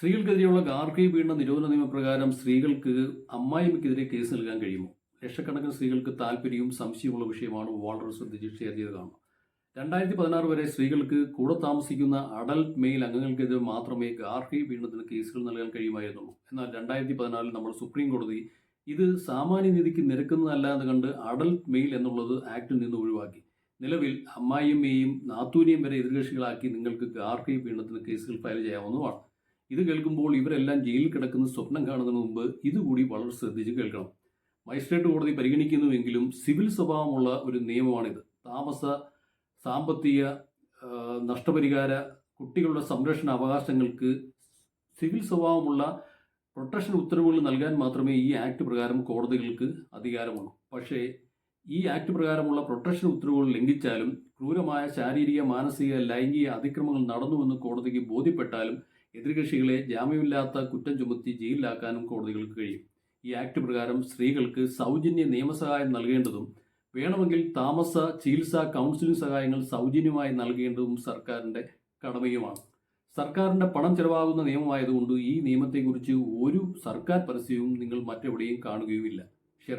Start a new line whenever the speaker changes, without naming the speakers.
സ്ത്രീകൾക്കെതിരെയുള്ള ഗാർഹിക പീഡന നിരോധന നിയമപ്രകാരം സ്ത്രീകൾക്ക് അമ്മായിമ്മയ്ക്കെതിരെ കേസ് നൽകാൻ കഴിയുമോ? ലക്ഷക്കണക്കിന് സ്ത്രീകൾക്ക് താല്പര്യവും സംശയമുള്ള വിഷയമാണ് വളരെ ശ്രദ്ധിച്ച് ഷെയർ ചെയ്ത് കാണുന്നത് രണ്ടായിരത്തി പതിനാറ് വരെ സ്ത്രീകൾക്ക് കൂടെ താമസിക്കുന്ന അഡൽട്ട് മെയിൽ അംഗങ്ങൾക്കെതിരെ മാത്രമേ ഗാർഹിക പീഡനത്തിന് കേസുകൾ നൽകാൻ കഴിയുമായിരുന്നുള്ളൂ. എന്നാൽ രണ്ടായിരത്തി പതിനാലിൽ നമ്മൾ സുപ്രീം കോടതി ഇത് സാമാന്യ നീതിക്ക് നിരക്കുന്നതല്ല എന്ന് കണ്ട് അഡൽട്ട് മെയിൽ എന്നുള്ളത് ആക്ടിൽ നിന്ന് ഒഴിവാക്കി. നിലവിൽ അമ്മായിയമ്മയെയും നാത്തൂനെയും വരെ എതിർകക്ഷികളാക്കി നിങ്ങൾക്ക് ഗാർഹിക പീഡനത്തിന് കേസുകൾ ഫയൽ ചെയ്യാവുന്നതാണ് ഇത് കേൾക്കുമ്പോൾ ഇവരെല്ലാം ജയിലിൽ കിടക്കുന്ന സ്വപ്നം കാണുന്നതിന് മുമ്പ് ഇതുകൂടി വളരെ ശ്രദ്ധിച്ച് കേൾക്കണം. മജിസ്ട്രേറ്റ് കോടതി പരിഗണിക്കുന്നുവെങ്കിലും സിവിൽ സ്വഭാവമുള്ള ഒരു നിയമമാണിത്. താമസ സാമ്പത്തിക നഷ്ടപരിഹാര കുട്ടികളുടെ സംരക്ഷണ അവകാശങ്ങൾക്ക് സിവിൽ സ്വഭാവമുള്ള പ്രൊട്ടക്ഷൻ ഉത്തരവുകൾ നൽകാൻ മാത്രമേ ഈ ആക്ട് പ്രകാരം കോടതികൾക്ക് അധികാരമുള്ളൂ. പക്ഷേ ഈ ആക്ട് പ്രകാരമുള്ള പ്രൊട്ടക്ഷൻ ഉത്തരവുകൾ ലംഘിച്ചാലും ക്രൂരമായ ശാരീരിക മാനസിക ലൈംഗിക അതിക്രമങ്ങൾ നടന്നുവെന്ന് കോടതിക്ക് ബോധ്യപ്പെട്ടാലും എതിർകക്ഷികളെ ജാമ്യമില്ലാത്ത കുറ്റം ചുമത്തി ജയിലിലാക്കാനും കോടതികൾക്ക് കഴിയും. ഈ ആക്ട് പ്രകാരം സ്ത്രീകൾക്ക് സൗജന്യ നിയമസഹായം നൽകേണ്ടതും വേണമെങ്കിൽ താമസ ചികിത്സ കൗൺസിലിംഗ് സഹായങ്ങൾ സൗജന്യമായി നൽകേണ്ടതും സർക്കാരിന്റെ കടമയുമാണ്. സർക്കാരിന്റെ പണം ചെലവാകുന്ന നിയമമായതുകൊണ്ട് ഈ നിയമത്തെക്കുറിച്ച് ഒരു സർക്കാർ പരസ്യവും നിങ്ങൾ മറ്റെവിടെയും കാണുകയുമില്ല. ഇറ്റ്